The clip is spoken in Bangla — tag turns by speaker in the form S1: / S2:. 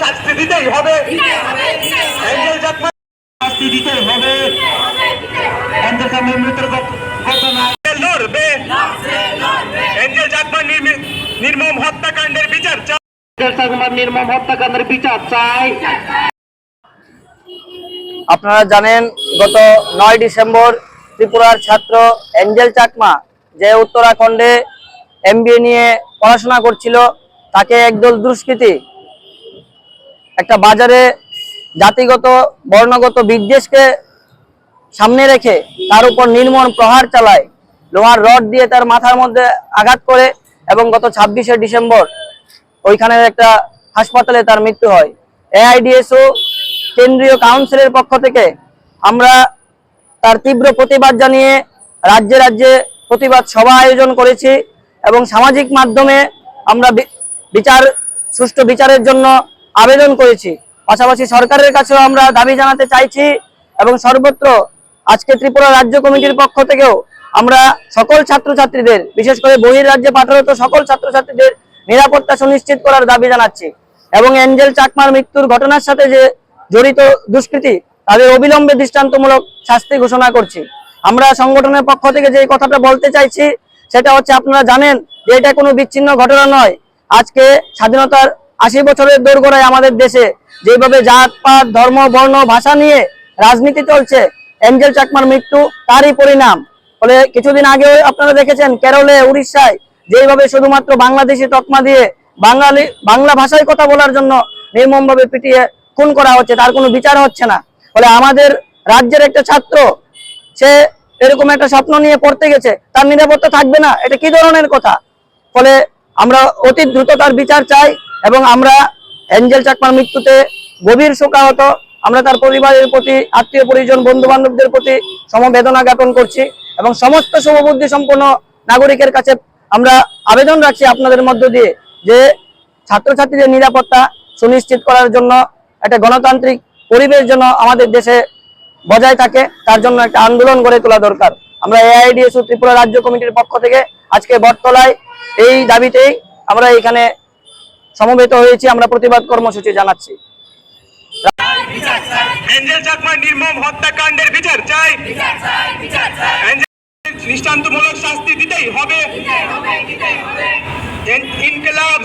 S1: শাস্তি দিতেই হবে। শাস্তি দিতেই হবে। অ্যাঞ্জেল চাকমার মৃত্যুর ঘটনা। লড়বে। অ্যাঞ্জেল চাকমা নির্মম হত্যাকাণ্ডের বিচার চাই। নির্মম হত্যাকাণ্ডের বিচার চাই।
S2: আপনারা জানেন গত নয় ডিসেম্বর ত্রিপুরার ছাত্র এঞ্জেল চাকমা যে উত্তরাখণ্ডে এমবিএ নিয়ে পড়াশোনা করছিল তাকে একদল দুষ্কৃতী একটা বাজারে জাতিগত, বর্ণগত বিদ্বেষকে সামনে রেখে তার উপর নির্মম প্রহার চালায়, লোহার রড দিয়ে তার মাথার মধ্যে আঘাত করে এবং গত ছাব্বিশে ডিসেম্বর ওইখানের একটা হাসপাতালে তার মৃত্যু হয়। এআইডিএসও কেন্দ্রীয় কাউন্সিলের পক্ষ থেকে আমরা তার তীব্র প্রতিবাদ জানিয়ে রাজ্যে রাজ্যে প্রতিবাদ সভা আয়োজন করেছি এবং সামাজিক মাধ্যমে আমরা বিচার, সুষ্ঠু বিচারের জন্য আবেদন করেছি। পাশাপাশি সরকারের কাছেও আমরা দাবি জানাতে চাইছি এবং সর্বত্র আজকে ত্রিপুরা রাজ্য কমিটির পক্ষ থেকেও আমরা সকল ছাত্রছাত্রীদের, বিশেষ করে বহির রাজ্যে পাঠারত সকল ছাত্রছাত্রীদের নিরাপত্তা সুনিশ্চিত করার দাবি জানাচ্ছি। এবং অ্যাঞ্জেল চাকমার মৃত্যুর ঘটনার সাথে যে জড়িত দুষ্কৃতী, তাদের অবিলম্বে দৃষ্টান্তমূলক শাস্তি ঘোষণা করছি। আমরা সংগঠনের পক্ষ থেকে যে কথাটা বলতে চাইছি, সেটা হচ্ছে আপনারা জানেন যে এটা কোনো বিচ্ছিন্ন ঘটনা নয়। আজকে স্বাধীনতার আশি বছরের দোরগোড়ায় আমাদের দেশে যেভাবে জাত, পাত, ধর্ম, বর্ণ, ভাষা নিয়ে রাজনীতি চলছে, এঞ্জেল চাকমার মৃত্যু, তারই পরিণাম। ফলে কিছুদিন আগে আপনারা দেখেছেন, কেরলে, উড়িষ্যায় যেভাবে শুধুমাত্র বাংলাদেশি তকমা দিয়ে বাঙালি, বাংলা ভাষায় কথা বলার জন্য নির্মমভাবে পিটিয়ে খুন করা হচ্ছে, তার কোনো বিচার হচ্ছে না। ফলে আমাদের রাজ্যের একটা ছাত্র, সে এরকম একটা স্বপ্ন নিয়ে পড়তে গেছে, তার নিরাপত্তা থাকবে না, এটা কি ধরনের কথা? ফলে আমরা অতি দ্রুত তার বিচার চাই এবং আমরা অ্যাঞ্জেল চাকমার মৃত্যুতে গভীর শোকাহত। আমরা তার পরিবারের প্রতি, আত্মীয় পরিজন বন্ধু বান্ধবদের প্রতি সমবেদনা জ্ঞাপন করছি এবং সমস্ত সমবুদ্ধি সম্পন্ন নাগরিকের কাছে আমরা আবেদন রাখছি আপনাদের মধ্য দিয়ে যে ছাত্রছাত্রীদের নিরাপত্তা সুনিশ্চিত করার জন্য একটা গণতান্ত্রিক পরিবেশ যেন আমাদের দেশে বজায় থাকে, তার জন্য একটা আন্দোলন গড়ে তোলা দরকার। আমরা এআইডিএস ত্রিপুরা রাজ্য কমিটির পক্ষ থেকে আজকে বটতলায় এই দাবিতেই আমরা এখানে সমবেত হয়েছি আমরা প্রতিবাদ কর্মসূচি জানাচ্ছি।
S1: নির্মম হত্যাকাণ্ডের বিচার চাই। দৃষ্টান্তমূলক শাস্তি দিতেই হবে। ইনকলাব